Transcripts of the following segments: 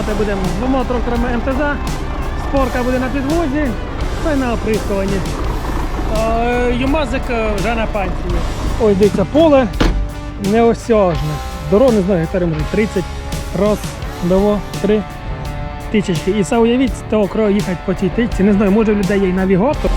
Працювати будемо з двома тракторами МТЗ, спорка буде на підвозі, та й на оприскуванні. Юмазик е, вже на панції. Ось дивіться, поле неосяжне. Дорога, не знаю, гектарів може 30, раз, два, три тичечки. І це уявіть, з того краю їхати по цій тичці. Не знаю, може в людей є і навігатор.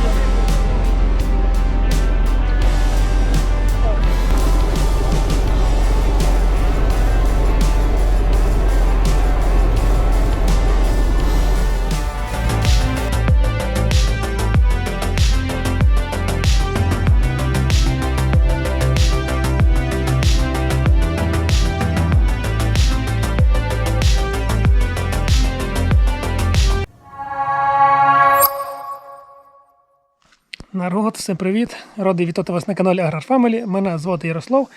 Всім привіт! Радий вітати вас на каналі Аграр Family. Мене звати Ярослав.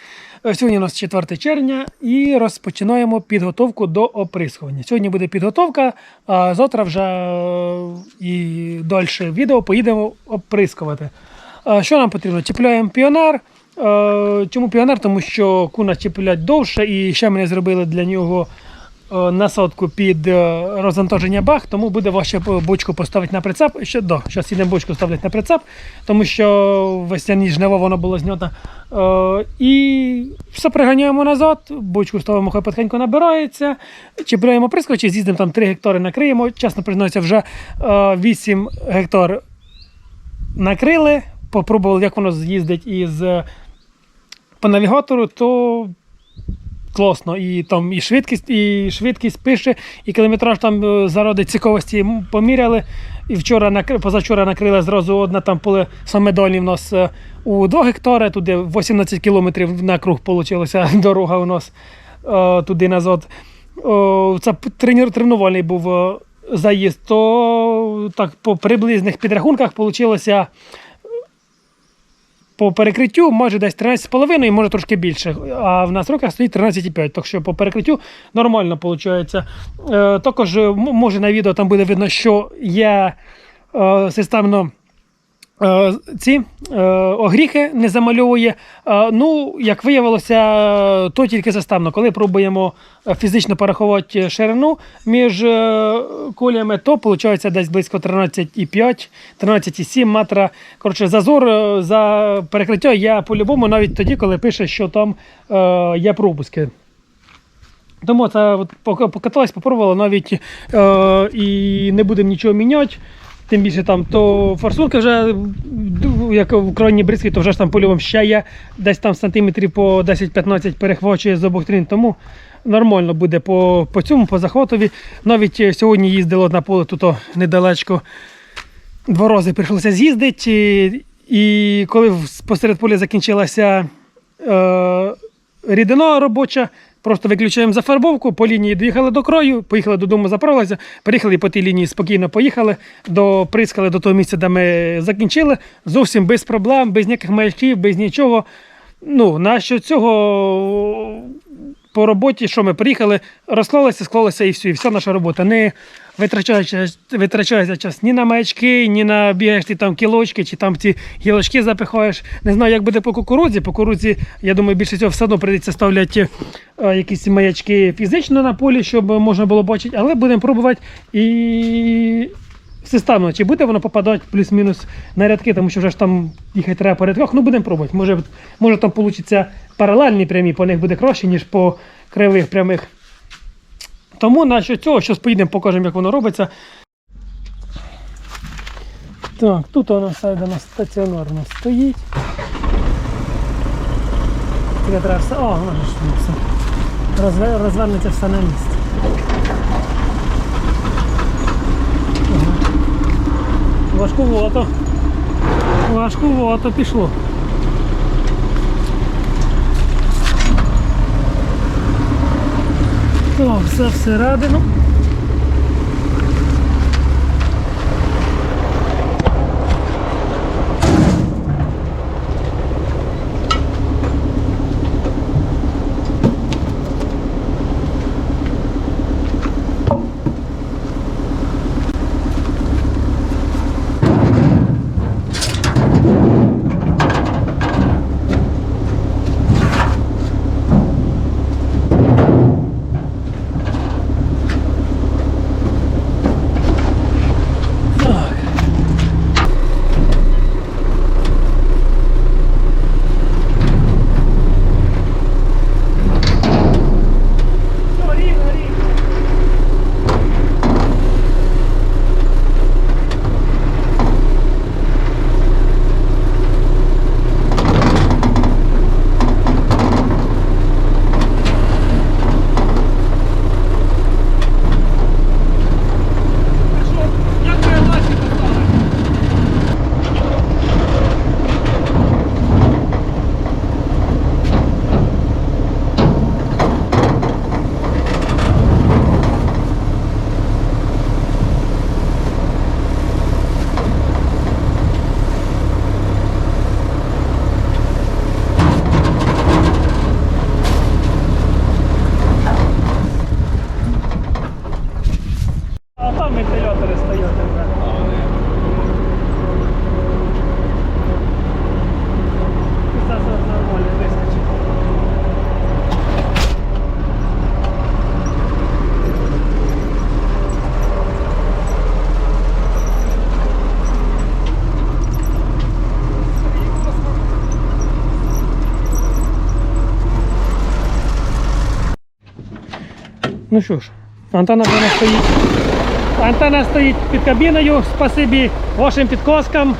Е, Сьогодні у нас 4 червня і розпочинаємо підготовку до оприскування. Сьогодні буде підготовка, а завтра вже е, і далі відео поїдемо оприскувати. Що нам потрібно? Чіпляємо піонер. Е, Чому піонер? Тому що куна чіплять довше і ще ми зробили для нього насадку під е, розвантаження бах, тому буде важче бочку поставити на прицеп. Ще до, зараз їдемо бочку ставити на прицеп, тому що весняні жнива воно було знято. Е, і все приганяємо назад, бочку ставимо, хай потихеньку набирається, чіпляємо прискочі, з'їздимо там 3 гектари накриємо. Чесно признаюся, вже е, 8 гектар накрили, попробували, як воно з'їздить із е, по навігатору, то класно. І там і швидкість, і швидкість пише, і кілометраж там е, заради цікавості поміряли. І вчора позавчора накрили зразу одне там поле саме дальнє в нас е, у 2 гектари, туди 18 кілометрів на круг вийшла дорога у нас е, туди назад. Це тренувальний був заїзд, то так по приблизних підрахунках вийшло по перекриттю майже десь 13,5, може трошки більше. А в нас роках стоїть 13,5. Так що по перекриттю нормально виходить. Е, також може на відео там буде видно, що є е, системно. Е, Ці е, огріхи не замальовує. Е, Ну, як виявилося, то тільки системно. Коли пробуємо фізично порахувати ширину між коліями, то виходить десь близько 13,5, 13,7 метра. Коротше, зазор за перекриття є по-любому, навіть тоді, коли пише, що там є пропуски. Тому це покаталась, попробувала навіть і не будемо нічого міняти. Тим більше там то форсунка вже, як в крайній бризки, то вже ж там польовим ще є, десь там сантиметрів по 10-15 перехвачує з обох сторін. Тому нормально буде по, по цьому, по захватові. Навіть е, сьогодні їздило на поле тут недалечко. Два рази прийшлося з'їздити. І, і коли посеред поля закінчилася е, рідина робоча, просто виключаємо зафарбовку, по лінії доїхали до крою, поїхали додому, заправилися, приїхали по тій лінії спокійно поїхали, до, прискали до того місця, де ми закінчили. Зовсім без проблем, без ніяких маячків, без нічого. Ну, нащо цього по роботі, що ми приїхали, розклалися, склалися і все, і вся наша робота. Не витрачається, витрачається час ні на маячки, ні на бігаєш ти там кілочки, чи там ці гілочки запихаєш. Не знаю, як буде по кукурудзі. По кукурудзі, я думаю, більше цього все одно прийдеться ставляти е, якісь маячки фізично на полі, щоб можна було бачити, але будемо пробувати і. Системно, чи буде воно попадати плюс-мінус на рядки, тому що вже ж там їхати треба по рядках, ну будемо пробувати. Може, може там вийде паралельні прямі, по них буде краще, ніж по кривих прямих. Тому на цього, щось поїдемо, покажемо, як воно робиться. Так, тут воно все йде на стаціонарно стоїть. Тільки треба все. О, все. Розве- Розвернеться все на місці. Важкувато. Важкувато пішло. Так, все всередину. Ну що ж, антенна вже стоїть. Антенна стоїть під кабіною, спасибі вашим підказкам.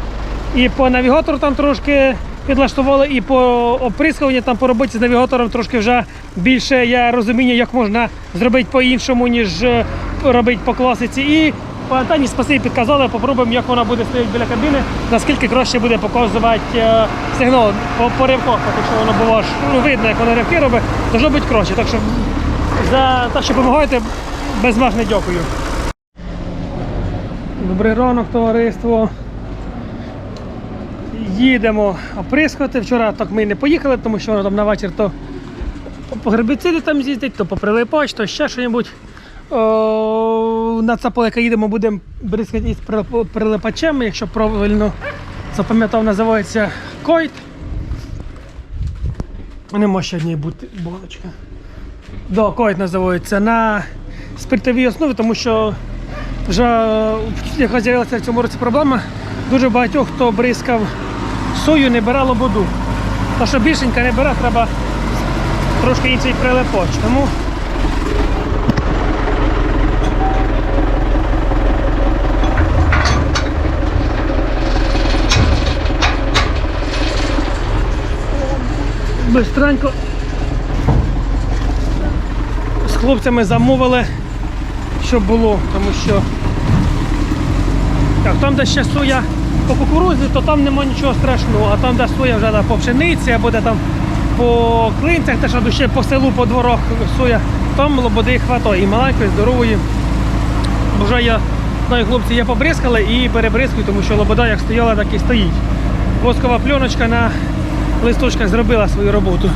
І по навігатору там трошки підлаштували, і по оприскуванню там по роботі з навігатором трошки вже більше є розуміння, як можна зробити по-іншому, ніж е, робити по класиці. І по антенні спасибі підказали, попробуємо, як вона буде стояти біля кабіни, наскільки краще буде показувати е, сигнал по, по ривках, тому що воно було ж ну, видно, як воно ривки робить, должно бути краще. Так що за те, що допомагаєте, безмежне дякую. Добрий ранок, товариство. Їдемо оприскувати. Вчора так ми не поїхали, тому що там на вечір то по гербіциді там з'їздить, то по прилипач, то ще щось. На цапалика їдемо, будемо бризкати із прилипачем, якщо правильно запам'ятав, називається койт. Нема ще однієї бути баночка. Да, койт називається на спиртовій основі, тому що вже яка з'явилася в цьому році проблема. Дуже багатьох, хто бризкав сою, не бере лободу. То, що більшенька не бере, треба трошки інший прилипач. Тому бистренько хлопцями замовили, щоб було, тому що так, там, де ще соя по кукурудзі, то там нема нічого страшного, а там, де соя вже по пшениці, або де там по клинцях, те, ще по селу, по дворах соя, там лободи хватає. І маленької, і здорової. Вже я знаю, хлопці є побризкали і перебризкую, тому що лобода як стояла, так і стоїть. Воскова пленочка на листочках зробила свою роботу.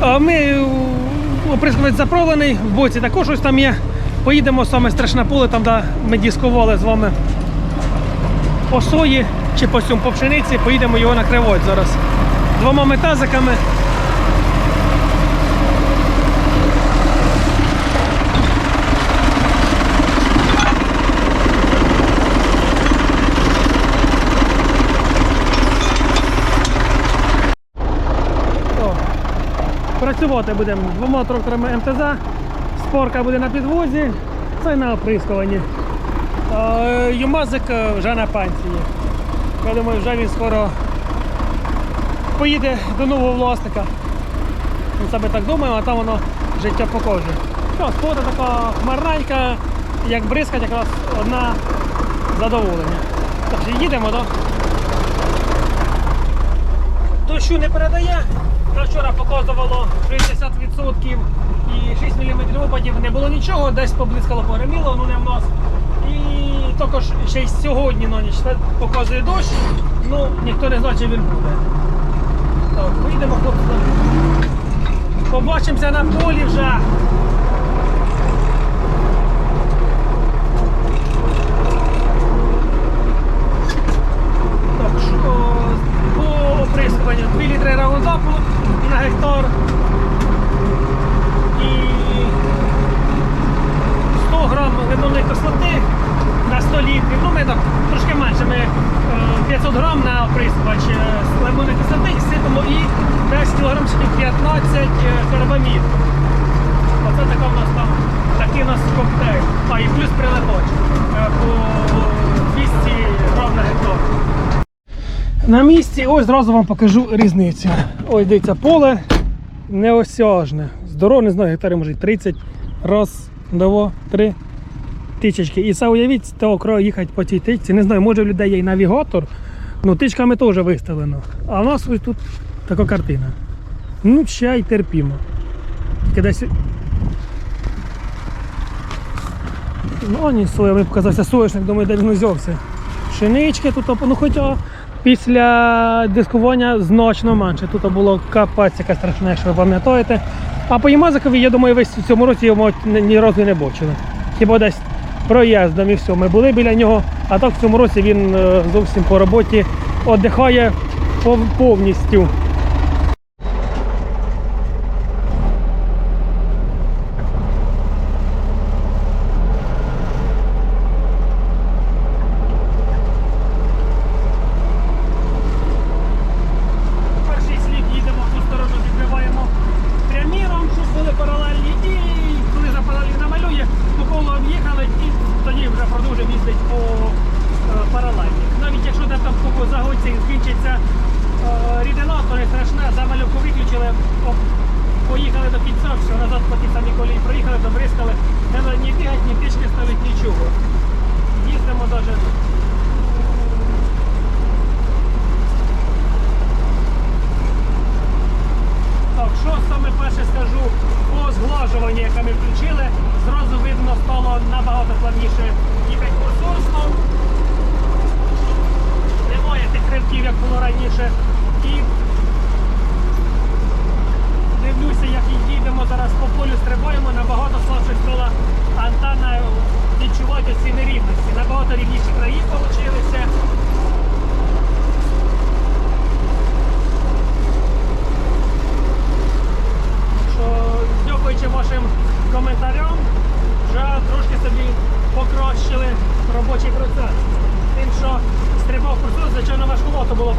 А ми оприскувач заправлений, в боці також ось там є. Поїдемо саме страшне поле, там де ми дискували з вами по сої чи по сьому по пшениці, поїдемо його накривати зараз. Двома метазиками. О, Працювати будемо двома тракторами МТЗ, спорка буде на підвозі, це на оприскуванні. Юмазик е, вже на пенсії. Я думаю, вже він скоро поїде до нового власника. Ми себе так думаємо, а там воно життя покаже. Спода така хмарненька, як бризкать, якраз одна задоволення. Так що їдемо, так? Дощу не передає. Вчора показувало 60% і 6 мм опадів не було нічого, десь поблискало погреміло, ну не в нас. І також ще й сьогодні на ніч показує дощ, ну ніхто не знає, чи він буде. Так, поїдемо хлопці. Побачимося на полі вже. По оприскуванню 2 літри раундапу на гектар і 100 грам лимонної кислоти на 100 літрів. Ну, ми так трошки менше. Ми е, 500 грам на оприскувач е, лимонної кислоти і сипемо і 10 кг 15 карбамід. Оце така в нас там такий у нас коктейль. А і плюс прилипач На місці, ось зразу вам покажу різницю. Ось дивіться, поле неосяжне. Здорово, не знаю, гектарів може 30. Раз, два, три тичечки. І це уявіть, з того краю їхати по цій тичці. Не знаю, може в людей є і навігатор, ну тичками теж виставлено. А в нас ось тут така картина. Ну, ще й терпімо. Тільки десь. Ну, ні, соя, мені показався соняшник, думаю, де він узявся. Пшенички тут, ну хоча після дискування значно менше. Тут було капець яка страшна, якщо ви пам'ятаєте. А по Ямазикові, я думаю, весь в цьому році його ні- разу не бачили. Хіба десь проїздом і все. Ми були біля нього, а так в цьому році він е, зовсім по роботі віддихає повністю.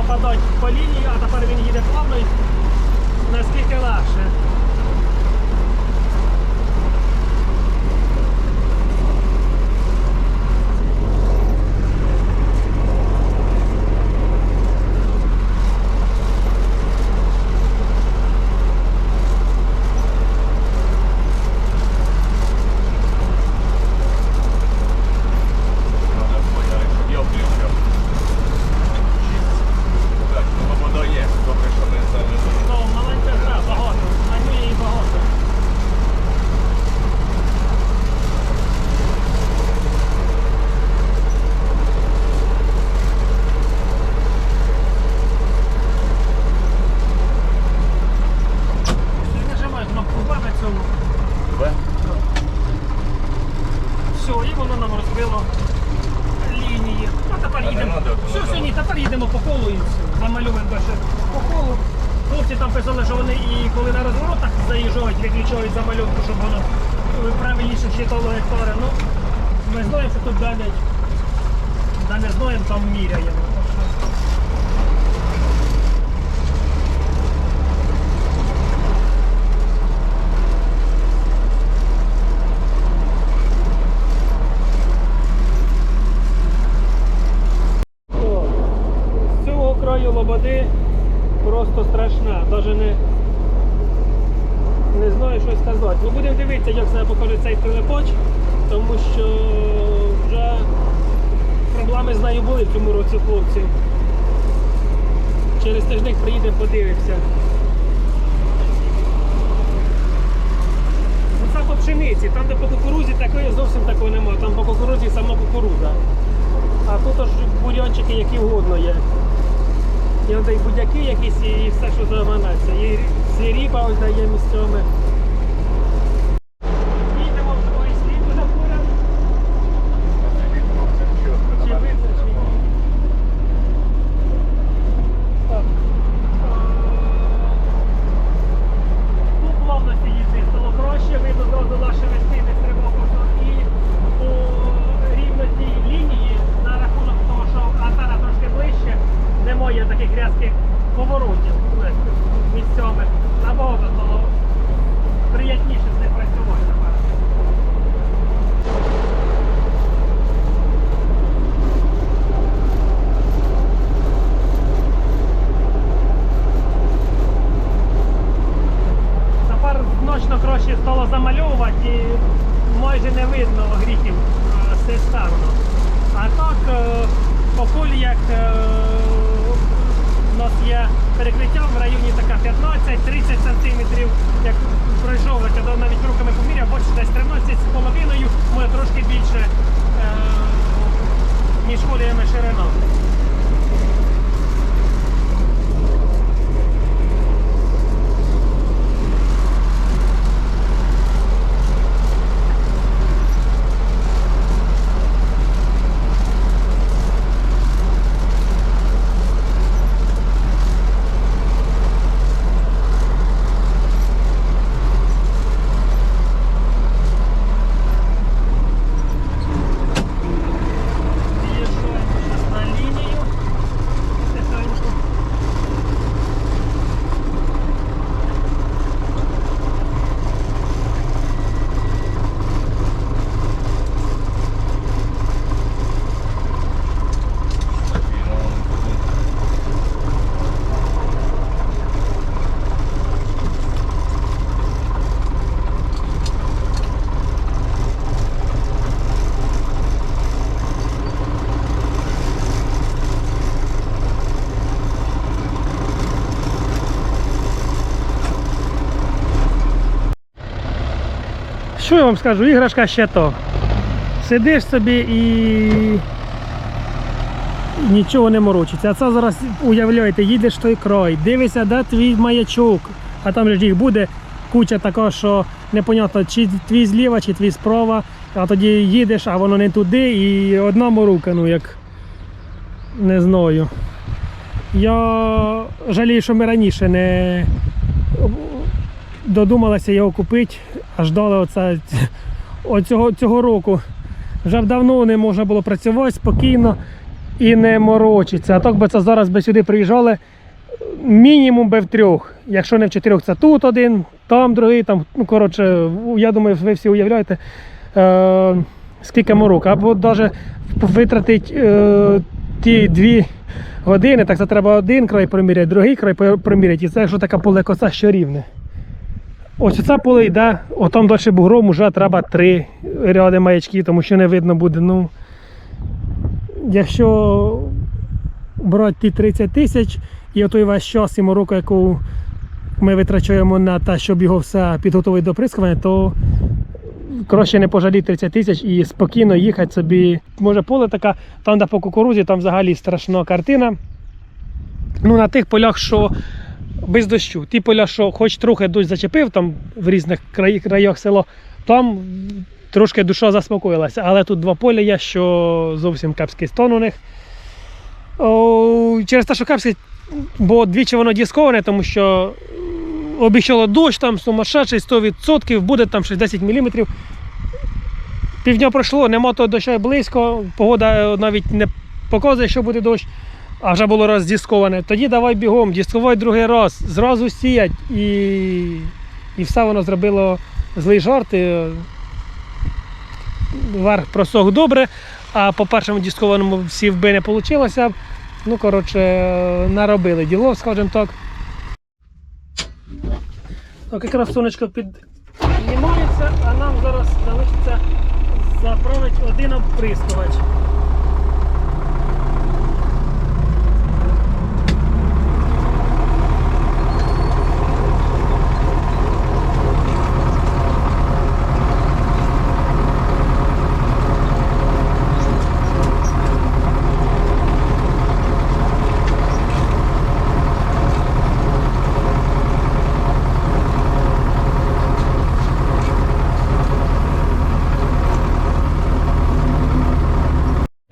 попадати по лінії, а тепер він їде то ж бурянчики які угодно є. І й будяки якісь, і все, що заманеться. І сиріпа ось дає місцями. Що я вам скажу, іграшка ще то. Сидиш собі і нічого не морочиться. А це зараз уявляєте, їдеш той край, дивишся, де твій маячок, а там ж їх буде куча такого, що непонятно, чи твій зліва, чи твій справа, а тоді їдеш, а воно не туди, і одна морука, ну як не знаю. Я жалію, що ми раніше не додумалися його купити, ждали оце, оцього, цього року. Вже б давно не можна було працювати спокійно і не морочитися. А так би це зараз би сюди приїжджали мінімум би в трьох. Якщо не в чотирьох, це тут один, там другий, там, ну коротше, я думаю, ви всі уявляєте, е, скільки мороок. Або навіть витратити е, ті дві години, так це треба один край проміряти, другий край проміряти. І це якщо така поле коса, що рівне. Ось це поле йде, отам далі бугром вже треба три ряди маячків, тому що не видно буде. Ну, якщо брати ті 30 тисяч і отой весь час і мороку, яку ми витрачаємо на те, щоб його все підготувати до прискування, то краще не пожаліти 30 тисяч і спокійно їхати собі. Може поле таке, там де по кукурузі, там взагалі страшна картина. Ну, на тих полях, що без дощу. Ті поля, що хоч трохи дощ зачепив там в різних краях село, там трошки душа заспокоїлася. Але тут два поля є, що зовсім кепський стан у них. О, через те, що кепський, бо двічі воно дісковане, тому що м, обіцяло дощ, там сумасшедший 100%, буде там 60 мм. Півдня пройшло, нема того дощу близько, погода навіть не показує, що буде дощ а вже було роздісковане, тоді давай бігом, дісковай другий раз, зразу сіять і, і все воно зробило злий жарт. і Верх просох добре, а по першому діскованому всі вби не вийшло. Ну, коротше, наробили діло, скажімо так. Так, якраз сонечко піднімається, а нам зараз залишиться заправити один оприскувач.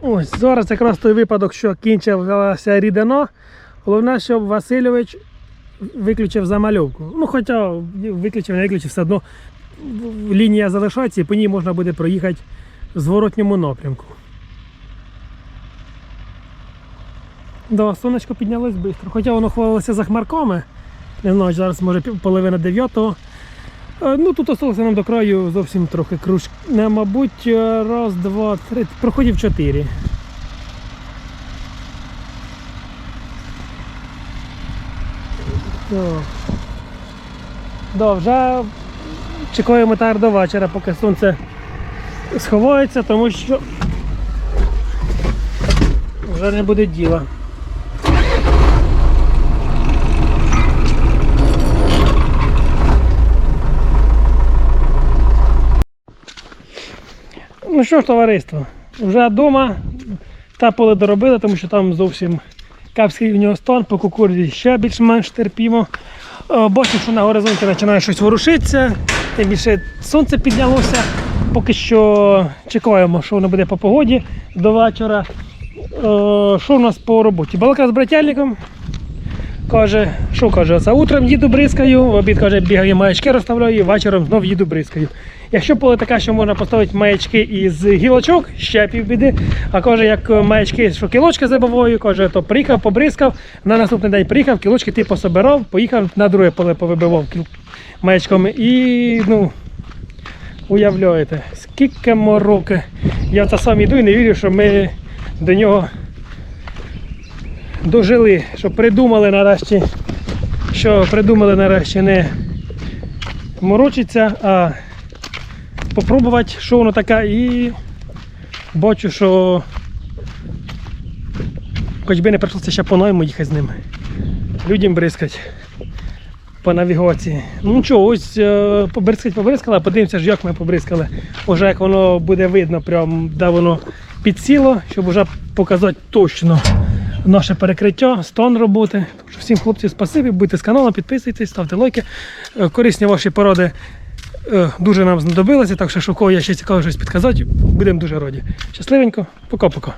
Ось зараз якраз той випадок, що кінчилася рідина. Головне, щоб Васильович виключив замальовку. Ну, хоча виключив, не виключив, все одно лінія залишається і по ній можна буде проїхати в зворотньому напрямку. Да, сонечко піднялось швидко. Хоча воно хвалилося за хмарками. Не знаю, зараз може половина дев'ятого. Е, Ну тут осталося нам до краю зовсім трохи круж. Мабуть, е, раз, два, три. Проходів чотири. Так. Да, вже чекаємо так до вечора, поки сонце сховається, тому що вже не буде діла. Ну що ж, товариство, вже вдома та поле доробили, тому що там зовсім капський в нього стан, по кукурудзі ще більш-менш терпімо. Е, Бачу, що на горизонті починає щось ворушитися, тим більше сонце піднялося. Поки що чекаємо, що воно буде по погоді до вечора. Е, Що у нас по роботі? Балака з брательником. Каже, що каже, за утром їду бризкаю, в обід каже, бігаю маячки розставляю, вечором знов їду бризкаю. Якщо поле таке, що можна поставити маячки із гілочок, ще півбіди. А каже, як маячки, що кілочки забиваю, каже, то приїхав, побризкав, на наступний день приїхав, кілочки ти пособирав, поїхав на друге поле повибивав маячками. І ну, уявляєте, скільки мороки. Я це сам іду і не вірю, що ми до нього дожили, що придумали нарешті, що придумали нарешті не морочиться, а попробувати, що воно таке, і бачу, що хоч би не прийшлося ще по найму їхати з ними. Людям бризкать. по навігації. Ну нічого, ось е, побризкать побризкали, подивимося як ми побризкали. Уже як воно буде видно, прям, де воно підсіло, щоб вже показати точно наше перекриття, стан роботи. Всім хлопцям спасибі, будьте з каналом, підписуйтесь, ставте лайки. Е, Корисні ваші поради е, дуже нам знадобилося, так що, що я ще цікаво щось підказати, будемо дуже раді. Щасливенько, пока-пока.